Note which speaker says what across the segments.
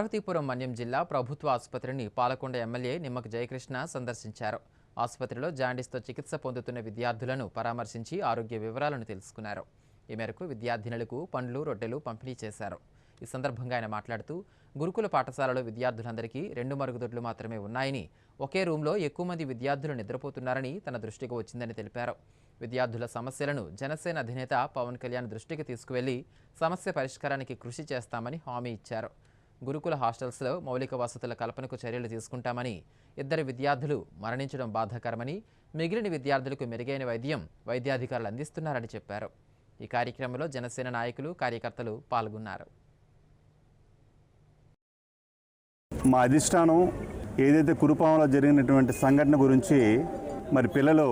Speaker 1: పార్వతీపురం మన్యం జిల్లా ప్రభుత్వ ఆసుపత్రిని పాలకొండ ఎమ్మెల్యే నిమ్మక జయకృష్ణ సందర్శించారు. ఆసుపత్రిలో జాండీస్తో చికిత్స పొందుతున్న విద్యార్థులను పరామర్శించి ఆరోగ్య వివరాలను తెలుసుకున్నారు. ఈ మేరకు విద్యార్థినులకు పండ్లు రొట్టెలు పంపిణీ చేశారు. ఈ సందర్భంగా ఆయన మాట్లాడుతూ గురుకుల పాఠశాలలో విద్యార్థులందరికీ రెండు మరుగుదొడ్లు మాత్రమే ఉన్నాయని ఒకే రూంలో ఎక్కువ మంది విద్యార్థులు నిద్రపోతున్నారని తన దృష్టికి వచ్చిందని తెలిపారు. విద్యార్థుల సమస్యలను జనసేన అధినేత పవన్ కళ్యాణ్ దృష్టికి తీసుకువెళ్ళి సమస్య పరిష్కారానికి కృషి చేస్తామని హామీ ఇచ్చారు. గురుకుల హాస్టల్స్లో మౌలిక వసతుల కల్పనకు చర్యలు తీసుకుంటామని ఇద్దరు విద్యార్థులు మరణించడం బాధాకరమని మిగిలిన విద్యార్థులకు మెరుగైన వైద్యం వైద్యాధికారులు అందిస్తున్నారని చెప్పారు. ఈ కార్యక్రమంలో జనసేన నాయకులు కార్యకర్తలు పాల్గొన్నారు.
Speaker 2: మా అధిష్టానం ఏదైతే కురుపాంలో జరిగినటువంటి సంఘటన గురించి మరి పిల్లలు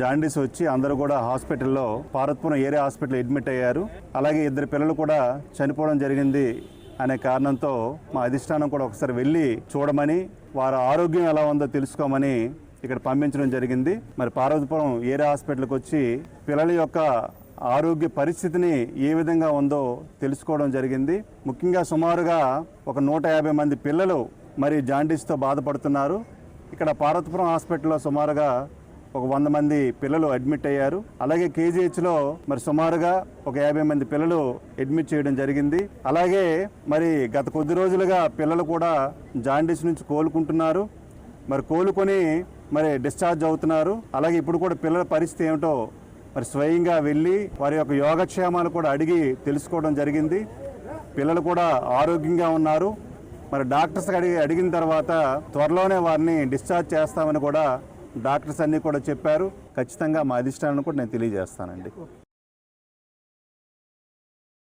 Speaker 2: జాండీస్ వచ్చి అందరూ కూడా హాస్పిటల్లో పారత్పురం ఏరియా హాస్పిటల్ అడ్మిట్ అయ్యారు. అలాగే ఇద్దరు పిల్లలు కూడా చనిపోవడం జరిగింది. అనే కారణంతో మా అధిష్టానం కూడా ఒకసారి వెళ్ళి చూడమని వారి ఆరోగ్యం ఎలా ఉందో తెలుసుకోమని ఇక్కడ పంపించడం జరిగింది. మరి పార్వతీపురం ఏరే హాస్పిటల్కి వచ్చి పిల్లల యొక్క ఆరోగ్య పరిస్థితిని ఏ విధంగా ఉందో తెలుసుకోవడం జరిగింది. ముఖ్యంగా సుమారుగా ఒక నూట యాభై మంది పిల్లలు మరి జాండీస్తో బాధపడుతున్నారు. ఇక్కడ పార్వతీపురం హాస్పిటల్లో సుమారుగా ఒక వంద మంది పిల్లలు అడ్మిట్ అయ్యారు. అలాగే కేజీహెచ్లో మరి సుమారుగా ఒక యాభై మంది పిల్లలు అడ్మిట్ చేయడం జరిగింది. అలాగే మరి గత కొద్ది రోజులుగా పిల్లలు కూడా జాండీస్ నుంచి కోలుకుంటున్నారు. మరి కోలుకొని మరి డిశ్చార్జ్ అవుతున్నారు. అలాగే ఇప్పుడు కూడా పిల్లల పరిస్థితి ఏమిటో మరి స్వయంగా వెళ్ళి వారి యొక్క యోగక్షేమాలు కూడా అడిగి తెలుసుకోవడం జరిగింది. పిల్లలు కూడా ఆరోగ్యంగా ఉన్నారు. మరి డాక్టర్స్ అడిగి అడిగిన తర్వాత త్వరలోనే వారిని డిశ్చార్జ్ చేస్తామని కూడా డాక్టర్స్ అన్నీ కూడా చెప్పారు. ఖచ్చితంగా మా అధిష్టానం కూడా నేను తెలియజేస్తానండి.